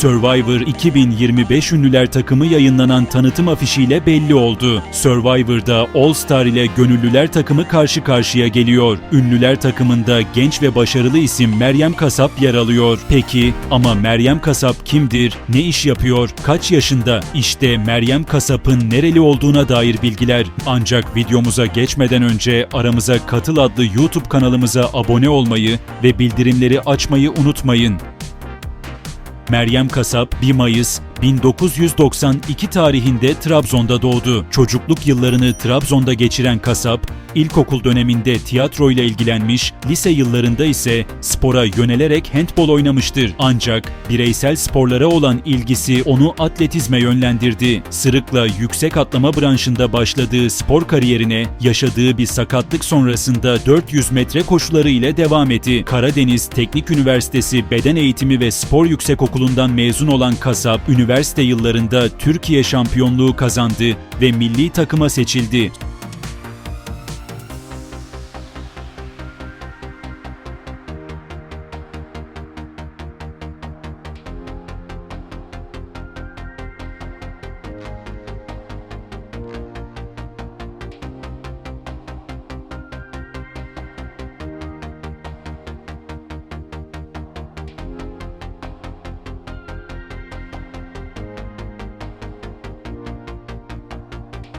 Survivor 2025 ünlüler takımı yayınlanan tanıtım afişiyle belli oldu. Survivor'da All Star ile gönüllüler takımı karşı karşıya geliyor. Ünlüler takımında genç ve başarılı isim Meryem Kasap yer alıyor. Peki ama Meryem Kasap kimdir? Ne iş yapıyor? Kaç yaşında? İşte Meryem Kasap'ın nereli olduğuna dair bilgiler. Ancak videomuza geçmeden önce aramıza Katıl adlı YouTube kanalımıza abone olmayı ve bildirimleri açmayı unutmayın. Meryem Kasap 1 Mayıs 1992 tarihinde Trabzon'da doğdu. Çocukluk yıllarını Trabzon'da geçiren Kasap, ilkokul döneminde tiyatro ile ilgilenmiş, lise yıllarında ise spora yönelerek handbol oynamıştır. Ancak bireysel sporlara olan ilgisi onu atletizme yönlendirdi. Sırıkla yüksek atlama branşında başladığı spor kariyerine yaşadığı bir sakatlık sonrasında 400 metre koşuları ile devam etti. Karadeniz Teknik Üniversitesi Beden Eğitimi ve Spor Yüksekokulu'ndan mezun olan Kasap, üniversite yıllarında Türkiye şampiyonluğu kazandı ve milli takıma seçildi.